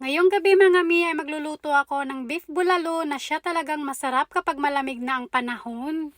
Ngayong gabi mga mi ay magluluto ako ng beef bulalo na siya talagang masarap kapag malamig na ang panahon.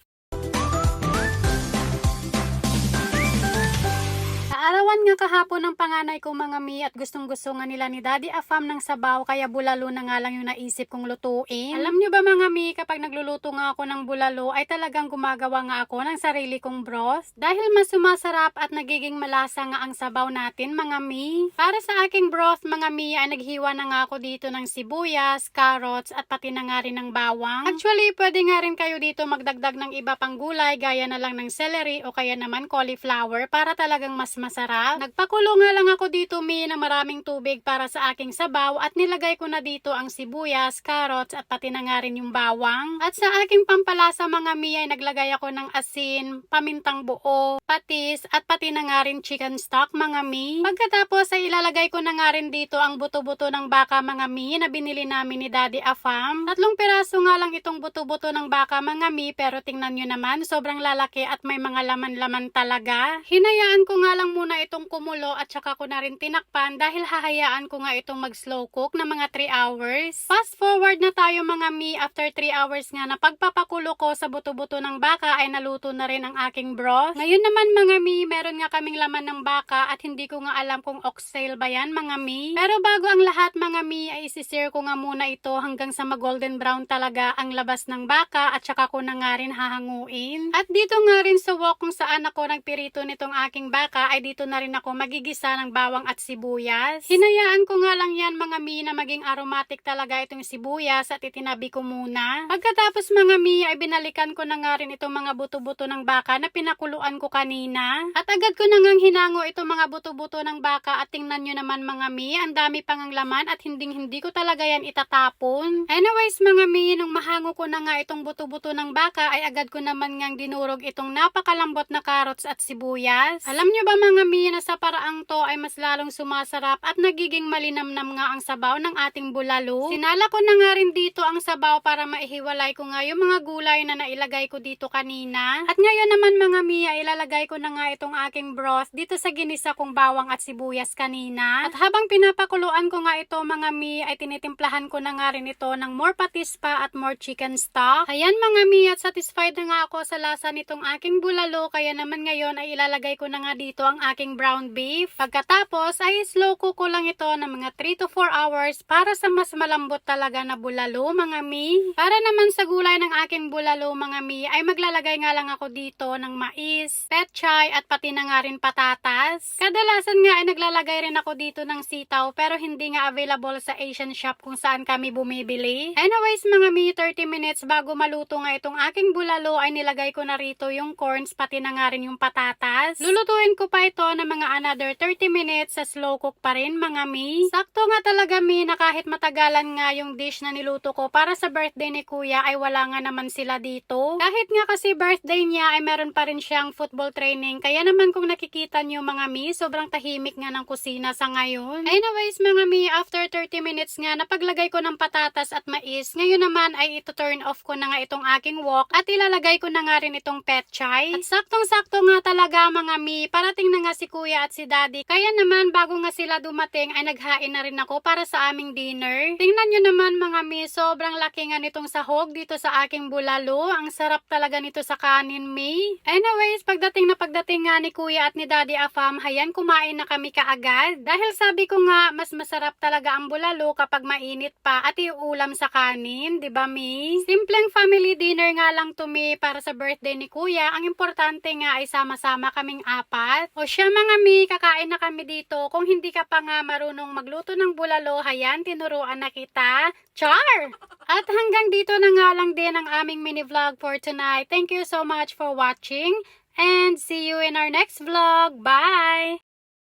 Kaarawan nga kahapon ng panganay ko mga mi at gustong gusto nga nila ni Daddy Afam ng sabaw kaya bulalo na nga lang yung naisip kong lutuin. Alam nyo ba mga mi kapag nagluluto nga ako ng bulalo ay talagang gumagawa nga ako ng sarili kong broth dahil mas sumasarap at nagiging malasa nga ang sabaw natin mga mi. Para sa aking broth mga mi ay naghiwa na nga ako dito ng sibuyas, carrots at pati na nga rin ng bawang. Actually pwede nga rin kayo dito magdagdag ng iba pang gulay gaya na lang ng celery o kaya naman cauliflower para talagang mas masarap. Nagpakulo nga lang ako dito mi ng maraming tubig para sa aking sabaw at nilagay ko na dito ang sibuyas, carrots at pati na nga rin yung bawang. At sa aking pampalasa mga mi ay naglagay ako ng asin, pamintang buo, patis at pati na nga rin chicken stock mga mi. Pagkatapos ay ilalagay ko na nga rin dito ang buto-buto ng baka mga mi na binili namin ni Daddy Afam. Tatlong piraso nga lang itong buto-buto ng baka mga mi pero tingnan nyo naman sobrang lalaki at may mga laman-laman talaga. Hinayaan ko nga lang muna itong kumulo at saka ko na rin tinakpan dahil hahayaan ko nga itong mag slow cook na mga 3 hours. Fast forward na tayo mga mi after 3 hours nga na pagpapakulo ko sa buto-buto ng baka ay naluto na rin ang aking broth. Ngayon naman mga mi, meron nga kaming laman ng baka at hindi ko nga alam kung oxtail ba yan mga mi. Pero bago ang lahat mga mi ay isisir ko nga muna ito hanggang sa mag-golden brown talaga ang labas ng baka at saka ko na nga rin hahanguin. At dito nga rin sa wok kung saan ako nagpirito nitong aking baka ay dito na rin ako magigisa ng bawang at sibuyas. Hinayaan ko nga lang yan mga mi na maging aromatic talaga itong sibuyas at itinabi ko muna. Pagkatapos mga mi ay binalikan ko na nga rin itong mga buto-buto ng baka na pinakuluan ko kanina. At agad ko na ngang hinango itong mga buto-buto ng baka at tingnan nyo naman mga mi, ang dami pang ang laman at hindi hindi ko talaga yan itatapon. Anyways mga mi, nung mahango ko na nga itong buto-buto ng baka ay agad ko naman ngang dinurog itong napakalambot na carrots at sibuyas. Alam nyo ba mga mi na sa paraang to ay mas lalong sumasarap at nagiging malinamnam nga ang sabaw ng ating bulalo. Sinala ko na nga rin dito ang sabaw para maihiwalay ko nga yung mga gulay na nailagay ko dito kanina. At ngayon naman mga mi ay ilalagay ko na nga itong aking broth dito sa ginisa kong bawang at sibuyas kanina. At habang pinapakuluan ko nga ito mga mi ay tinitimplahan ko na nga rin ito ng more patis pa at more chicken stock. Ayan mga mi at satisfied na nga ako sa lasa nitong aking bulalo kaya naman ngayon ay ilalagay ko na nga dito ang aking brown beef. Pagkatapos ay slow cook ko lang ito ng mga 3 to 4 hours para sa mas malambot talaga na bulalo mga mi. Para naman sa gulay ng aking bulalo mga mi ay maglalagay nga lang ako dito ng mais, petchay at pati na nga rin patatas. Kadalasan nga ay naglalagay rin ako dito ng sitaw pero hindi nga available sa Asian shop kung saan kami bumibili. Anyways mga mi 30 minutes bago maluto nga itong aking bulalo ay nilagay ko na rito yung corns pati na nga rin yung patatas. Lulutuin ko pa ito ng mga another 30 minutes sa slow cook pa rin mga mi. Sakto nga talaga mi na kahit matagalan nga yung dish na niluto ko para sa birthday ni kuya ay wala nga naman sila dito. Kahit nga kasi birthday niya ay meron pa rin siyang football training kaya naman kung nakikita niyo mga mi sobrang tahimik nga ng kusina sa ngayon. Anyways mga mi after 30 minutes nga napaglagay ko ng patatas at mais ngayon naman ay ito turn off ko na nga itong aking wok at ilalagay ko na nga rin itong petchay. At saktong sakto nga talaga mga mi parating na nga si kuya at si daddy kaya naman bago nga sila dumating ay naghain na rin ako para sa aming dinner. Tingnan nyo naman mga mi sobrang laki nga nitong sahog dito sa aking bulalo. Ang sarap talaga nito sa kanin mi. Anyways pagdating na pagdating nga ni kuya at ni daddy Afam hayan kumain na kami kaagad. Dahil sabi ko nga mas masarap talaga ang bulalo kapag mainit pa at iulam sa kanin, 'di ba mi? Simpleng family dinner nga lang to mi para sa birthday ni kuya. Ang importante nga ay sama-sama kaming apat. O siya mga mi, kakain na kami dito. Kung hindi ka pa nga marunong magluto ng bulalo, hayan, tinuruan na kita. Char! At hanggang dito na nga lang din ang aming mini vlog for tonight. Thank you so much for watching and see you in our next vlog. Bye!